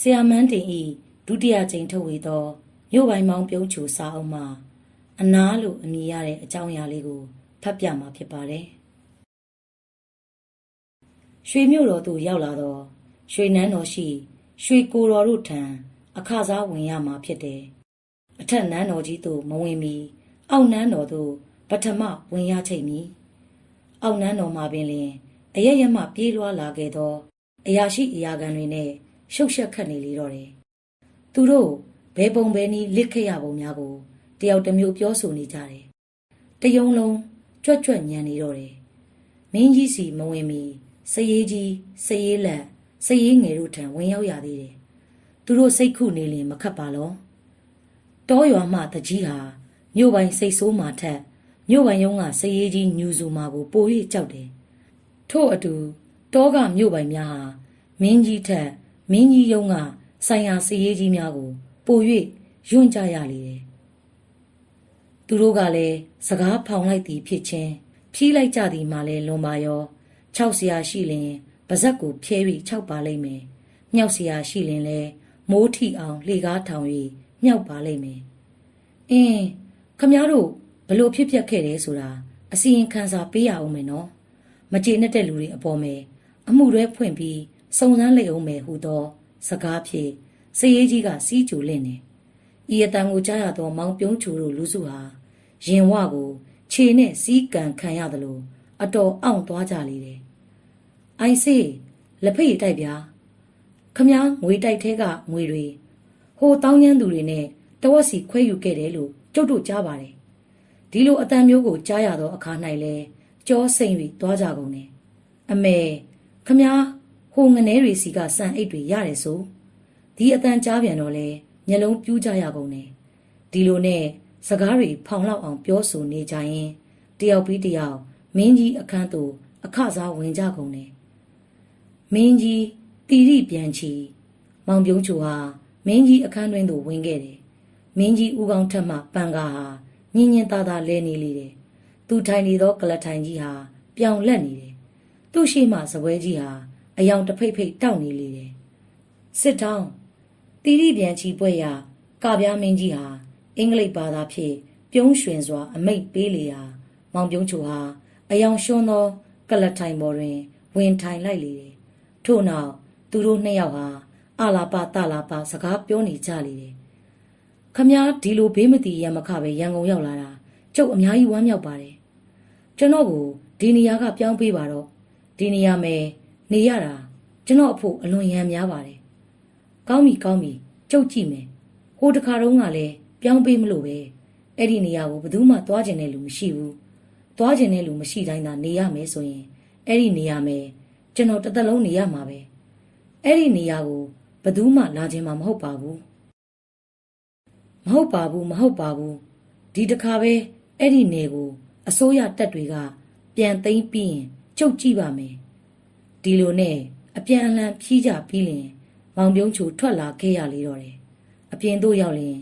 ဆရာမန်းတင်ဤဒုတိယကြိမ်ထုတ်ဝေသောမြို့ပိုင်းမောင်ပြုံးချိုစာအုပ်မှာအနာလို့အမည်ရတဲ့အကြောင်းအရာလေးကိုဖတ်ပြမှာဖြစ်ပါတယ်။ရွှေမြို့တော်သို့ရောက်လာတော့ရွှေနန်းတော်ရှိ ရွှေကိုတော်တို့ထံအခစားဝင်ရမှာဖြစ်တယ်။အထက်နန်းတော်ကြီးသို့မဝင်မီအောက်နန်းတော်သို့ပထမဝင်ရချိန်မီအောက်နန်းတော်မှာပင်လင်အရရမပြေးလွှားလာခဲ့သော အရာရှိအရာခံတွေနဲ့ ရှုပ်ရှက်ခတ်နေလေတော့တယ်။သူတို့ဘဲပုံဘဲနီးလစ်ခဲ့ရပုံများကိုတယောက်တစ်မျိုးပြောဆိုနေကြတယ်။တယုံလုံးကြွက်ကြွက်ညံနေတော့တယ်။မင်းကြီးစီမဝင်မီစရေးကြီးစရေးလက်စရေးငယ်တို့ထံဝင်ရောက်ရသေးတယ်။သူတို့စိတ်ခုနေလင်မခတ်ပါလော။တောရွာမှတကြီးဟာမြို့ပိုင်စိတ်ဆိုးမှထက်မြို့ပိုင်ရုံးကစရေးကြီးညူစုမာကိုပို၍ကြောက်တယ်။ထို့အတူတောကမြို့ပိုင်များဟာမင်းကြီးထက် မင်းကြီးရုံးကဆိုင်ရာစရေးကြီးများကိုပို၍ယွန့်ကြရလေတယ်။သူတို့ကလည်းစကားဖောင်လိုက်သည်ဖြစ်ချင်းဖြီးလိုက်ကြသည်မှလည်းလွန်ပါရော၆ဆရာရှိလင်ပါဇက်ကိုဖြဲ၍၆ပါလိမ့်မယ်။မြောက်ဆရာရှိလင်လည်းမိုးထီအောင်လှေကားထောင်၍မြောက်ပါလိမ့်မယ်။အင်းခမည်းတော်ဘလို့ဖြစ်ပျက်ခဲ့တယ်ဆိုတာအစီရင်ခံစာပေးရအောင်မယ်နော်။မကြေနဲ့တဲ့လူတွေအပေါ်မယ်အမှုတွေဖွင့်ပြီး စုံစမ်းလိုက်အောင်မယ်ဟူသော စကားဖြင့်စည်ရေးကြီးကစီးကြိုလင့်နေ။ဤအတန်ကိုကြားရသောမောင်ပြုံးချူတို့လူစုဟာရင်ဝကိုခြေနဲ့စီးကန်ခံရသလိုအတော်အောင်သွားကြလေတယ်။အိုင်စေးလက်ဖက်ရည်တိုက်ပြားခမားငွေတိုက်ထဲကငွေတွေဟိုတောင်းကျမ်းသူတွေနဲ့တဝက်စီခွဲယူခဲ့တယ်လို့ကျုပ်တို့ကြားပါတယ်။ဒီလိုအတန်မျိုးကိုကြားရသောအခါ၌လဲကြောစိမ့်၍သွားကြကုန်တယ်။အမေခမား ဟိုငနေတွေစီကစံအိတ်တွေရတယ်ဆိုဒီအတန်ကြားပြန်တော့လဲမျက်လုံးပြူးကြရကုန်တယ်။ဒီလိုနဲ့စကားတွေဖောင်လောက်အောင်ပြောဆိုနေကြရင်တယောက်ပြီးတယောက်မင်းကြီးအခန်းသို့အခစားဝင်ကြကုန်တယ်။မင်းကြီးတီရိပြန်ချီမောင်ပြုံးချိုဟာမင်းကြီးအခန်းတွင်သို့ဝင်ခဲ့တယ်။မင်းကြီးဦးကောင်းထက်မှပန်ကားဟာညင်ညင်သားသားလဲနေလေတယ်။သူထိုင်နေသောကလထိုင်ကြီးဟာပြောင်လက်နေတယ်။သူ့ရှိမှစပွဲကြီးဟာ အယောင်တစ်ဖိတ်ဖိတ်တောက်နေလေတယ်။စစ်တောင်းတီရိပြန်ချီပွဲရကပြားမင်းကြီးဟာအင်္ဂလိပ်ဘာသာဖြင့်ပြုံးရွှင်စွာ အမိတ်ပေးလေရာမောင်ပြုံးချိုဟာအယောင်ရှွန်းသောကလထိုင်ပေါ်တွင် ဝင်ထိုင်လိုက်လေတယ်။ထို့နောက်သူတို့နှစ်ယောက်ဟာအလာပတလာပစကားပြောနေကြလေတယ်။ခမားဒီလိုဘေးမတီရမခပဲရန်ကုန်ရောက်လာတာကျုပ်အများကြီးဝမ်းမြောက်ပါတယ်။ကျွန်တော်ကိုဒီနေရာကပြောင်းပေးပါတော့ဒီနေရာမယ် နေရတာကျွန်တော်အဖို့အလွန်ရံများပါတယ်။ကောင်းပြီကောင်းပြီကျုပ်ကြည့်မယ်။ဟိုတခါတုန်းကလည်းပြောင်းပေးမလို့ပဲအဲ့ဒီနေရာကိုဘယ်သူမှသွားကျင်တဲ့လူမရှိဘူး။သွားကျင်တဲ့လူမရှိတိုင်းသာနေရမယ်ဆိုရင်အဲ့ဒီနေရာမယ်ကျွန်တော်တစ်သက်လုံးနေရမှာပဲ။အဲ့ဒီနေရာကိုဘယ်သူမှလာခြင်းမှာမဟုတ်ပါဘူး။မဟုတ်ပါဘူးမဟုတ်ပါဘူးဒီတခါပဲအဲ့ဒီနေကိုအစိုးရတပ်တွေကပြန်သိမ်းပြီးရင်ကျုပ်ကြည့်ပါမယ်။ ဒီလိုနဲ့အပြန်အလှန်ဖြီးကြပြီးလင်မောင်ပြုံးချိုထွက်လာခဲ့ရလေတော့တယ်။အပြင်သို့ရောက်လင်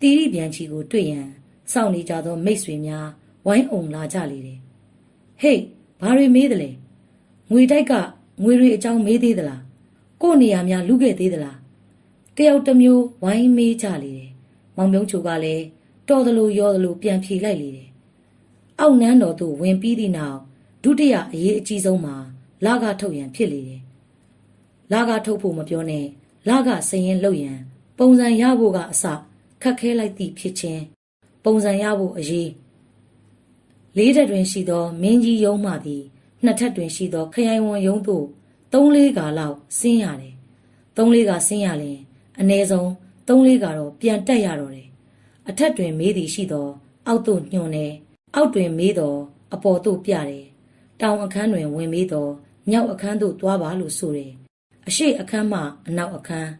တီရိပြန်ချီကိုတွေ့ရန်စောင့်နေကြသောမိတ်ဆွေများဝိုင်းအုံလာကြလေတယ်။ဟေးဘာတွေမေးသလဲ။ငွေတိုက်ကငွေတွေအကြောင်းမေးသေးသလား။ကို့နေရာများလူခဲ့သေးသလား။တယောက်တစ်မျိုးဝိုင်းမေးကြလေတယ်။မောင်ပြုံးချိုကလည်းတော်သလိုရောသလိုပြန်ဖြေလိုက်လေတယ်။အောက်နန်းတော်သို့ဝင်ပြီးသည့်နောက်ဒုတိယအရေးအကြီးဆုံးမှာ လာကထုတ်ရန်ဖြစ်လေတယ်။လာကထုတ်ဖို့မပြောနဲ့လာကစရင်လှုပ်ရန် ပုံစံရဖို့ကအစခက်ခဲလိုက်သည့်ဖြစ်ချင်းပုံစံရဖို့အရေးလေးထပ်တွင်ရှိသောမင်းကြီးရုံးမှသည်နှစ်ထပ်တွင်ရှိသောခရိုင်ဝန်ရုံးသို့သုံးလေးကာလောက်ဆင်းရတယ်။သုံးလေးကာဆင်းရလျင်အ ਨੇ ဆုံးသုံးလေးကာတော့ပြန်တက်ရတော့တယ်။အထက်တွင်မေးသည်ရှိသော အောက်သို့ညွှန်တယ်။အောက်တွင်မေးသောအပေါ်သို့ပြတယ်။တောင်အခန်းတွင်ဝင်မေးသော မြောက်အခန်းသို့သွားပါလို့ဆိုတယ်။အရှိအခန်းမှအနောက်အခန်း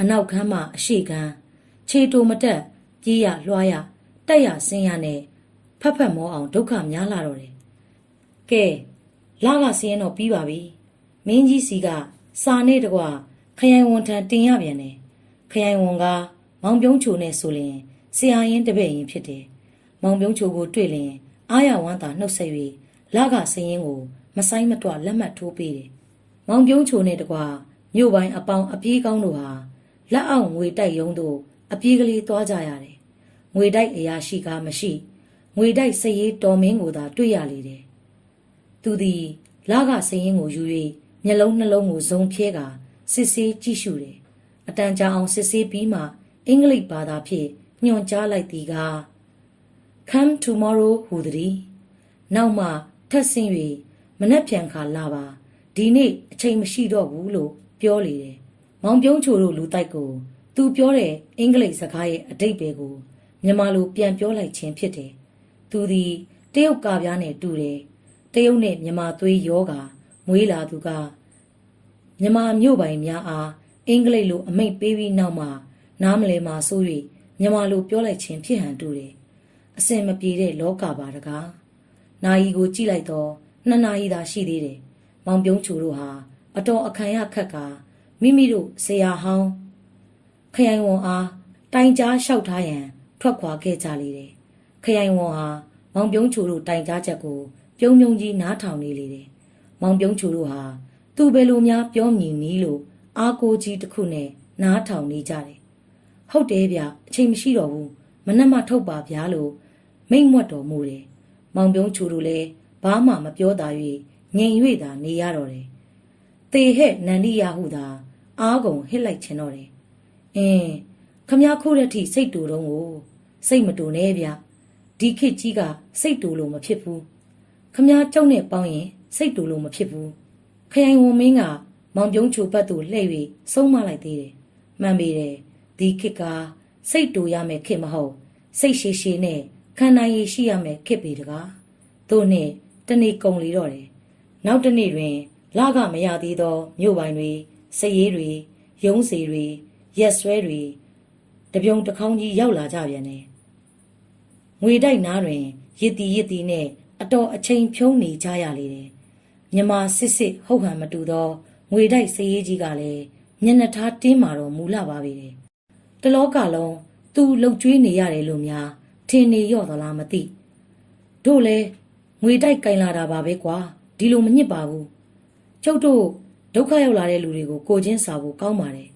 အနောက်ခန်းမှအရှိခန်းခြေတိုမတက်ပြေးရလွှားရတက်ရဆင်းရနဲ့ဖက်ဖက်မောအောင်ဒုက္ခများလာတော့တယ်။ကဲလာကဆင်းရင်တော့ပြီးပါပြီ။မင်းကြီးစီကစာနဲ့တကွခရိုင်ဝန်ထံတင်ရပြန်တယ်။ခရိုင်ဝန်ကမောင်ပြုံးချိုနဲ့ဆိုရင်ဆရာရင်တပည့်ရင်ဖြစ်တယ်။မောင်ပြုံးချိုကိုတွေ့လင်အားရဝမ်းသာနှုတ်ဆက်၍လာကဆင်းရင်ကို မဆိုင်မတွလက်မှတ်ထိုးပေးတယ်။မောင်ပြုံးချိုနဲ့တကွမြို့ပိုင်းအပေါင်းအပြေးကောင်းတို့ဟာလက်အောက်ငွေတိုက်ရုံးသို့အပြေးကလေးသွားကြရတယ်ငွေတိုက်အရာရှိကားမရှိငွေတိုက်စရေးတော်မင်းကိုသာတွေ့ရလေတယ်သူသည်လကစရင်ကိုယူ၍မျက်လုံးနှလုံးကိုဇုံဖြဲကာစစ်ဆေးကြည့်ရှုတယ်အတန်ကြာအောင်စစ်ဆေးပြီးမှအင်္ဂလိပ်ဘာသာဖြင့်ညွှန်ကြားလိုက်သည်က come tomorrow ဟူသည်နောက်မှထက်ဆင်း၍ မနှက်ပြန်ခါလာပါဒီနေ့အချိန်မရှိတော့ဘူးလို့ပြောလေတယ်။မောင်ပြုံးချိုတို့လူတိုက်ကိုသူပြောတဲ့အင်္ဂလိပ်စကားရဲ့အတိတ်ပဲကိုမြန်မာလိုပြန်ပြောလိုက်ခြင်းဖြစ်တယ်။သူသည်တရုတ်ကားပြားနဲ့တူတယ်။တရုတ်နဲ့မြန်မာသွေးယောဂါမွေးလာသူကမြန်မာမြို့ပိုင်များအားအင်္ဂလိပ်လိုအမိတ်ပေးပြီးနောက်မှနားမလဲမှာဆို၍မြန်မာလိုပြောလိုက်ခြင်းဖြစ်ဟန်တူတယ်။အစင်မပြေတဲ့လောကပါတကား။နာယီကိုကြည့်လိုက်တော့ နှစ်နာရီသာရှိသေးတယ်။မောင်ပြုံးချိုတို့ဟာအတော်အခံရခက်ကမိမိတို့ဆရာဟောင်းခရိုင်ဝန်အားတိုင်ကြားလျှောက်ထားရန် ထွက်ခွာခဲ့ကြလေတယ်။ခရိုင်ဝန်ဟာမောင်ပြုံးချိုတို့တိုင်ကြားချက်ကိုပြုံးပြုံးကြီးနားထောင်နေလေတယ်။မောင်ပြုံးချိုတို့ဟာသူဘယ်လိုများပြောမြည်နည်းလို့အားကိုကြီးတစ်ခုနဲ့နားထောင်နေကြတယ်။ဟုတ်တယ်ဗျအချိန်မရှိတော့ဘူးမနှက်မထုတ်ပါဗျာလို့မိတ်မွတ်တော်မူတယ်။မောင်ပြုံးချိုတို့လည်း ဘာမှမပြောတာ၍ငြိမ်၍သာနေရတော့တယ်။တေဟဲ့နန္ဒီယာဟုသာအားကုန်ဟစ်လိုက်ခြင်းတော့တယ်။အင်းခမ ्या ခိုးတဲ့အထိစိတ်တူတော့ကိုစိတ်မတူနဲ့ဗျ။ဒီခေတ်ကြီးကစိတ်တူလို့မဖြစ်ဘူး။ခမ ्या ကြောက်နဲ့ပေါင်းရင်စိတ်တူလို့မဖြစ်ဘူး။ခရိုင်ဝန်မင်းကမောင်ပြုံးချိုပတ်သူလှည့်၍ဆုံးမလိုက်သေးတယ်။မှန်ပေတယ်။ဒီခေတ်ကစိတ်တူရမယ်ခေတ်မဟုတ်စိတ်ရှိရှိနဲ့ခန္ဓာရည်ရှိရမယ်ခေတ်ပေတကား။တို့နဲ့ တနေ့ကုံလီတော့တယ်။နောက်တနေ့တွင်လကမရသေးသောမြို့ပိုင်တွေစည်ရေးတွေရုံးစီတွေရက်ဆွဲတွေတပြုံတစ်ခေါင်းကြီးရောက်လာကြပြန်တယ်။ငွေတိုက်နားတွင်ရစ်တီရစ်တီနဲ့အတော်အချိန်ဖြုံးနေကြရလေတယ်။မြမစစ်စစ်ဟုတ်ဟန်မတူသောငွေတိုက်စည်ရေးကြီးကလည်းမျက်နှာထားတင်းမာတော့မူလာပါပြီတယ်။တလောကလုံးသူလှုပ်ကြွေးနေရတယ်လို့များထင်နေရော့သလားမသိ။တို့လည်း ငွေတိုက်ကင်လာတာပါပဲကွာဒီလိုမညစ်ပါဘူးကျုပ်တို့ဒုက္ခရောက်လာတဲ့လူတွေကိုကိုချင်းစာဖို့ကောင်းပါတယ်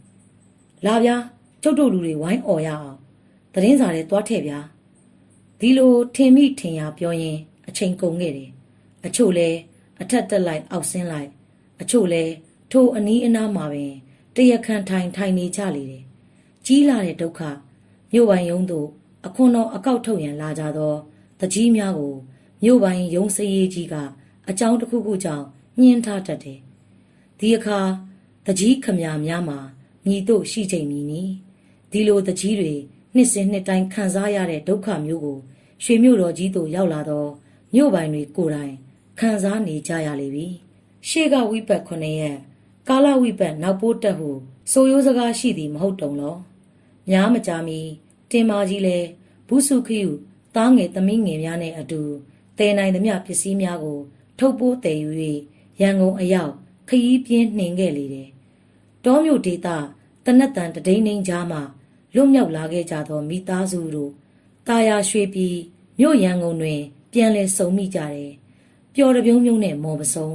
လာဗျာကျုပ်တို့လူတွေဝိုင်းអော်ရအောင်သတင်းစာတွေသွားထည့်ဗျာဒီလိုထင်မိထင်ရပြောရင် အချိန်ကုန်ခဲ့တယ်အချို့လဲအထက်တက်လိုက်အောက်ဆင်းလိုက် အချို့လဲထိုအနီးအနားမှာပင်တရခန်ထိုင်ထိုင်နေကြလေတယ်ကြီးလာတဲ့ဒုက္ခမြို့ပိုင်ယုံတို့အခွန်တော်အကောက်ထုတ်ရန်လာကြသောတကြီးများကို မြို့ပိုင်ရုံးစည်းရေးကြီးကအကြောင်းတစ်ခုခုကြောင့်ညှင်းထားတတ်တယ်။ဒီအခါတကြီးခမများများမှာညီတို့ရှိချိန်မီနီဒီလိုတကြီးတွေနှစ်စဉ်နှစ်တိုင်းခံစားရတဲ့ဒုက္ခမျိုးကိုရွှေမြို့တော်ကြီးတို့ရောက်လာတော့မြို့ပိုင်တွေကိုယ်တိုင်ခံစားနေကြရလေပြီ။ရှေ့ကဝိပတ်ခုနှစ်ရက်ကာလဝိပတ်နောက်ပိုးတက်ဟုဆိုရိုးစကားရှိသည်မဟုတ်တုံလော။များမကြာမီတင်မာကြီးလဲဘူးစုခယူတားငယ်သမီးငယ်များနဲ့အတူ တည်နိုင်သမျှပစ္စည်းများကို ထုတ်ပိုးတည်ယူ၍ရန်ကုန်အရောက်ခရီးပြင်းနှင်ခဲ့လေတယ်။တောမြို့ဒေသတနက်တန်တဒိန်းနှင်းကြားမှလွတ်မြောက်လာခဲ့ကြသောမိသားစုတို့တာယာရွှေပြည်မြို့ရန်ကုန်တွင် ပြန်လည်ဆုံမိကြတယ်။ပျော်တပြုံးပြုံးနဲ့မော်ပစုံ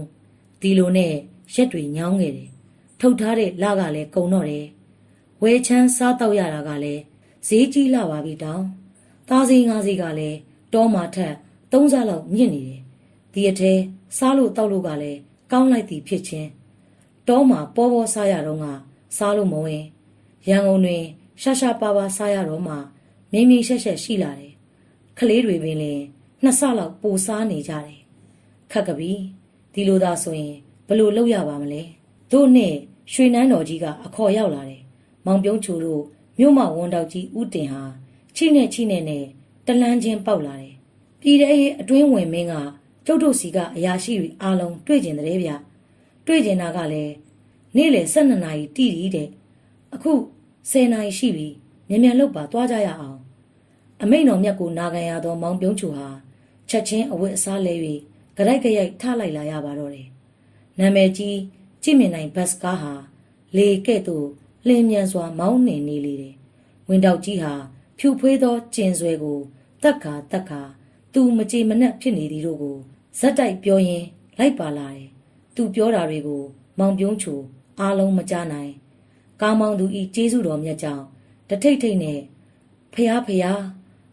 ဒီလိုနဲ့ရက်တွေညောင်းခဲ့တယ်။ထုတ်ထားတဲ့လကလည်းကုံတော့တယ်။ဝဲချမ်းစားတော့ရတာကလည်းဈေးကြီးလာပါပြီတောင်။သားစီငါးစီကလည်းတောမှာထက် သုံးစားလောက်မြင့်နေတယ်။ဒီအထဲစားလို့တောက်လို့ကလည်းကောင်းလိုက်သည်ဖြစ်ချင်းတောမှာပေါ်ပေါ်စားရတော့ကစားလို့မဝင်ရန်ကုန်တွင်ရှာရှာပါပါစားရတော့မှမင်းမင်းရှက်ရှက်ရှိလာတယ်။ကလေးတွေပင်လည်းနှစ်ဆလောက်ပိုစားနေကြတယ်။ခက်ကပီဒီလိုသာဆိုရင်ဘလို့လောက်ရပါမလဲ။တို့နဲ့ရွှေနန်းတော်ကြီးကအခေါ်ရောက်လာတယ်။မောင်ပြုံးချိုတို့မြို့မဝန်တောက်ကြီးဦးတင်ဟာချိနဲ့ချိနဲ့နဲ့တလန်းချင်းပေါက်လာတယ် ပြည်တဲ့ရဲ့အတွင်းဝင်မင်းကကျုပ်တို့စီကအရာရှိတွေအားလုံးတွေ့ကျင်တဲ့ဗျတွေ့ကျင်တာကလည်းနေ့လယ်12နာရီတိတိတဲ့အခု10နာရီရှိပြီမြန်မြန်လုပ်ပါသွားကြရအောင်အမိန်တော်မြတ်ကိုနာခံရသောမောင်ပြုံးချူဟာချက်ချင်းအဝတ်အစားလဲ၍ကြိုက်ကြိုက်ထလိုက်လာရပါတော့တယ်နာမည်ကြီးကြည့်မြင်နိုင်ဘတ်စကားဟာလေကဲ့သို့လင်းမြန်စွာမောင်းနှင်နေလေတယ်ဝင်းတောက်ကြီးဟာဖြူဖွေးသောကျင်ဆွဲကိုတက်ခါတက်ခါ သူမကြေမနက်ဖြစ်နေသည်တို့ကိုဇက်တိုက်ပြောရင်းလိုက်ပါလာတယ်။သူပြောတာတွေကိုမောင်ပြုံးချိုအားလုံးမကြားနိုင်ကားမောင်းသူဤကျေးဇူးတော်မြတ်ကြောင့်တထိတ်ထိတ်နဲ့ဖျားဖျား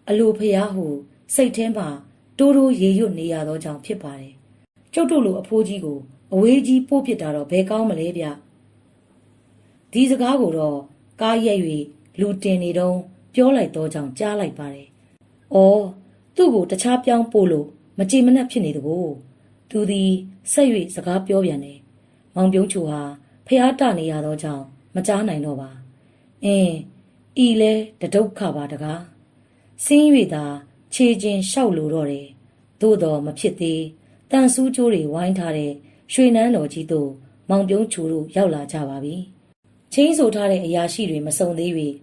အလိုဖျားဟုစိတ်ထဲမှာတိုးတိုးရေရွတ်နေရသောကြောင့်ဖြစ်ပါတယ်ကျုပ်တို့လိုအဖိုးကြီးကိုအဝေးကြီးပို့ပစ်တာတော့ဘယ်ကောင်းမလဲဗျဒီစကားကိုတော့ကားရက်၍လူတင်နေတော့ပြောလိုက်တော့ကြောင့်ကြားလိုက်ပါတယ်။အော် သူ့ကိုတခြားပြောင်းပို့လို့မကြည်မနှက်ဖြစ်နေတကူ။သူသည်ဆက်၍စကားပြောပြန်တယ်။မောင်ပြုံးချူဟာဖျားတနေရသောကြောင့်မကြားနိုင်တော့ပါ။အင်းဤလဲတဒုက္ခပါတကား။စင်း၍သာခြေချင်းလျှောက်လိုတော့တယ်။သို့တော်မဖြစ်သေးတန်ဆူးကြိုးတွေဝိုင်းထားတဲ့ရွှေနန်းတော်ကြီးတို့မောင်ပြုံးချူတို့ရောက်လာကြပါပြီ။ချင်းဆိုထားတဲ့အရာရှိတွေမစုံသေး၍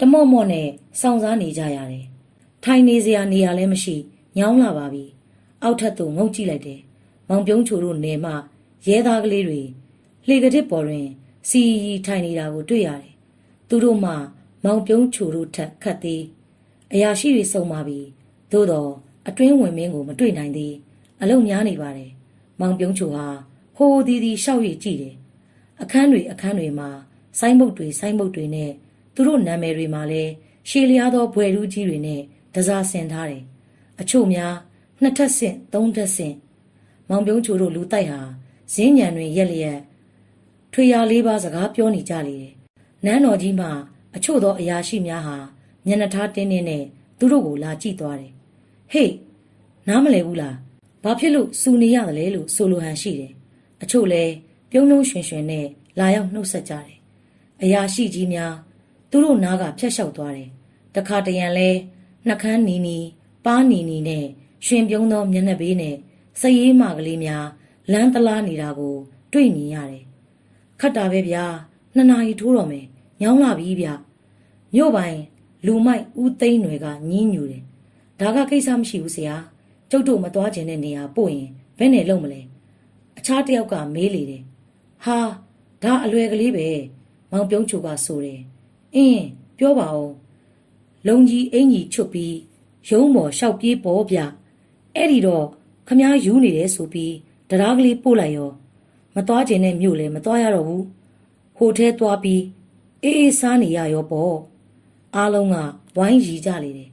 တမော့မော့နဲ့စောင့်စားနေကြရတယ်။ ထိုင်နေစရာနေရာလည်းမရှိညောင်းလာပါပြီ။အောက်ထပ်သို့ငုံကြည့်လိုက်တယ်။မောင်ပြုံးချိုတို့နေမှရဲသားကလေးတွေလှေကတစ်ပေါ်တွင် စီရီထိုင်နေတာကိုတွေ့ရတယ်။သူတို့မှမောင်ပြုံးချိုတို့ထက်ခတ်သေးအရာရှိတွေစုံပါပြီ။သို့တော့အတွင်းဝင်မင်းကိုမတွေ့နိုင်သေးအလုံများနေပါတယ်။မောင်ပြုံးချိုဟာဟိုးဒီဒီရှောက်ရည်ကြည့်တယ်။အခန်းတွေအခန်းတွေမှာဆိုင်းဘုတ်တွေဆိုင်းဘုတ်တွေနဲ့သူတို့နာမည်တွေမှာလည်းရှေးလျားသောဘွယ်လူကြီးတွေနဲ့ တစားဆင်ထားတယ်။အချို့များနှစ်ထပ်ဆင့်သုံးထပ်ဆင့်မောင်ပြုံးချိုတို့လူတိုက်ဟာဇင်းညံတွင်ရက်လျက်ထွေရလေးပါးစကားပြောနေကြလေတယ်။နန်းတော်ကြီးမှာအချို့သောအရာရှိများဟာမျက်နှာထားတင်းတင်းနဲ့သူတို့ကိုလာကြည့်သွားတယ်။ဟေးနားမလဲဘူးလား။ဘာဖြစ်လို့စူနေရတယ်လဲလို့ဆိုလိုဟန်ရှိတယ်။အချို့လဲပြုံးလုံးရွှင်ရွှင်နဲ့လာရောက်နှုတ်ဆက်ကြတယ်။အရာရှိကြီးများသူတို့နားကဖျက်လျှောက်သွားတယ်။တခါတရံလဲ နှကန်းနီနီပါးနီနီနဲ့ရှင်ပြုံးသောမျက်နှာပေးနဲ့စရေးမကလေးများလမ်းတလားနေတာကို တွေ့မြင်ရတယ်။ခတ်တာပဲဗျာနှစ်နာရီထိုးတော့မယ်ညောင်းလာပြီဗျမြို့ပိုင်လူမိုက်ဦးသိန်းတွေကညင်းညူတယ်။ဒါကကိစ္စမရှိဘူးဆရာ။ကျုပ်တို့မသွားခြင်းတဲ့နေရာပို့ရင်ဘယ်နဲ့လုံမလဲ။အခြားတယောက်ကမေးလေတယ်။ဟာဒါအလွယ်ကလေးပဲမောင်ပြုံးချိုကဆိုတယ်။အင်းပြောပါဦး လုံကြီးအင်ကြီးချွတ်ပြီးရုံးပေါ်လျှောက်ပြေးပေါ်ဗျအဲ့ဒီတော့ခမားယူနေတယ်ဆိုပြီးတရားကလေးပို့လိုက်ရောမသွားခြင်းနဲ့မြို့လည်းမသွားရတော့ဘူးဟိုထဲသွားပြီးအေးအေးစားနေရရောပေါ့အားလုံးကဝိုင်းရီကြလေတယ်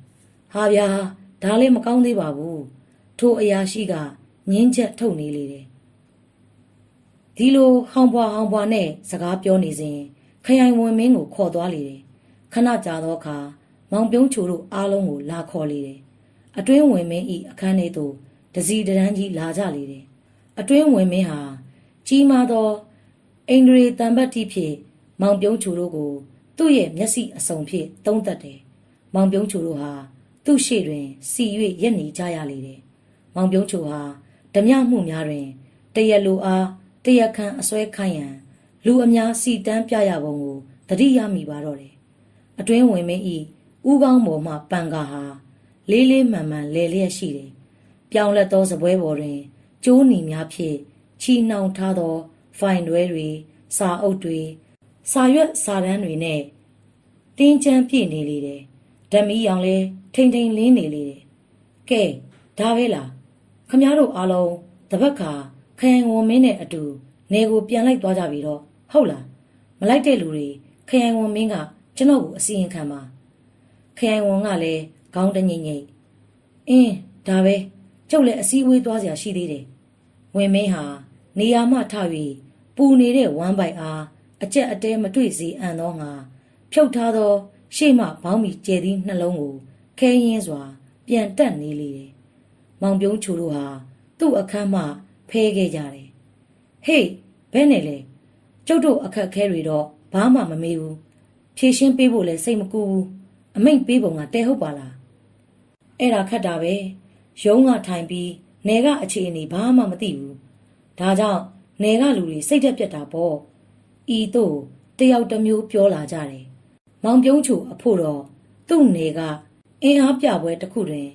ဟာဗျာဒါလည်းမကောင်းသေးပါဘူးထိုအရာရှိကငင်းချက်ထုတ်နေလေတယ်ဒီလိုဟောင်ပွားဟောင်ပွားနဲ့စကားပြောနေစဉ်ခရိုင်ဝင်မင်းကိုခေါ်သွားလေတယ်ခဏကြာသောအခါ မောင်ပြုံးချိုတို့အားလုံးကိုလာခေါ်လေတယ်။အတွင်းဝင်မင်းဤအခန်းထဲသို့တစီတန်းကြီးလာကြလေတယ်။အတွင်းဝင်မင်းဟာကြီးမားသောအိန္ဒြေတံပတ်တိဖြင့်မောင်ပြုံးချိုတို့ကို သူ့ရဲ့မျက်စိအစုံဖြင့်သုံးသပ်တယ်။မောင်ပြုံးချိုတို့ဟာသူ့ရှေ့တွင်စီ၍ရက်နေကြရလေတယ်။မောင်ပြုံးချိုဟာဓမြမှုများတွင်တရက်လိုအားတရက်ခန့်အစွဲခိုင်းရန်လူအများစီတန်းပြရပုံကိုသတိရမိပါတော့တယ်။အတွင်းဝင်မင်း ဤဥကောင်းပေါ်မှပန်ကာဟာလေးလေးမှန်မှန်လဲလျက်ရှိတယ်။ပြောင်းလဲသောစပွဲပေါ်တွင်ကျိုးနီများဖြင့်ချီနှောင်ထားသော ဖိုင်တွဲတွေစာအုပ်တွေစာရွက်စာတမ်းတွေနဲ့တင်းချမ်းပြည့်နေလေတယ်။ဓမီအောင်လဲထိန်ထိန်လင်းနေလေတယ်။ကဲဒါပဲလားခမည်းတော်အားလုံးတပတ်ခါခရိုင်ဝန်မင်းနဲ့အတူနေကိုပြန်လိုက်သွားကြပြီတော့ဟုတ်လားမလိုက်တဲ့လူတွေခရိုင်ဝန်မင်းကကျွန်တော်ကိုအစီရင်ခံပါ ခရိုင်ဝန်ကလည်းခေါင်းတငိမ့်ငိမ့်အင်းဒါပဲကျုပ်လည်းအစည်းအဝေးသွားစရာရှိသေးတယ်ဝင်မင်းဟာနေရာမှထ၍ပူနေတဲ့ဝမ်းပိုက်အားအကြက်အတဲမတွေ့စေအံ့သောငါဖြုတ်ထားသော ရှေ့မှဘောင်းမီကျဲသည့်နှလုံးကိုခဲရင်းစွာ ပြန်တက်နေလေတယ်မောင်ပြုံးချိုတို့ဟာသူ့အခန်းမှဖဲခဲ့ကြတယ်ဟေးဘဲနဲ့လဲကျုပ်တို့အခက်ခဲတွေတော့ဘာမှမမေးဘူးဖြည့်ရှင်းပေးဖို့လည်းစိတ်မကူဘူး အမိတ်ပေးပုံကတဲဟုတ်ပါလားအဲ့ဒါခက်တာပဲရုံးကထိုင်ပြီးနေကအခြေအနေဘာမှမသိဘူးဒါကြောင့်နေကလူတွေစိတ်တက်ပြက်တာပေါ့ဤတို့တယောက်တစ်မျိုးပြောလာကြတယ်မောင်ပြုံးချိုအဖို့တော့သူ့နေကအင်းအားပြပွဲတစ်ခုတွင်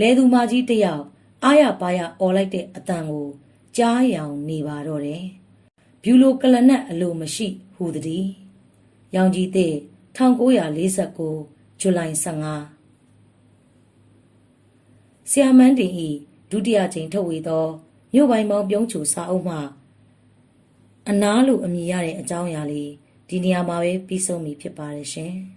လဲသူမကြီးတယောက်အားရပါရអော်လိုက်တဲ့အတန်ကိုကြားရောင်နေပါတော့တယ်ဗျူလိုကလနက်အလိုမရှိဟူသည်ရောင်ကြီးတဲ့1949 ဇူလိုင်15ဆီယာမန်တင်ဤဒုတိယကြိမ်ထုတ်ဝေသောမြို့ပိုင်မောင်ပြုံးချူစာအုပ်မှအနားလိုအမည်ရတဲ့အကြောင်းအရာလေးဒီနေရာမှာပဲပြီးဆုံးပြီဖြစ်ပါတယ်ရှင်။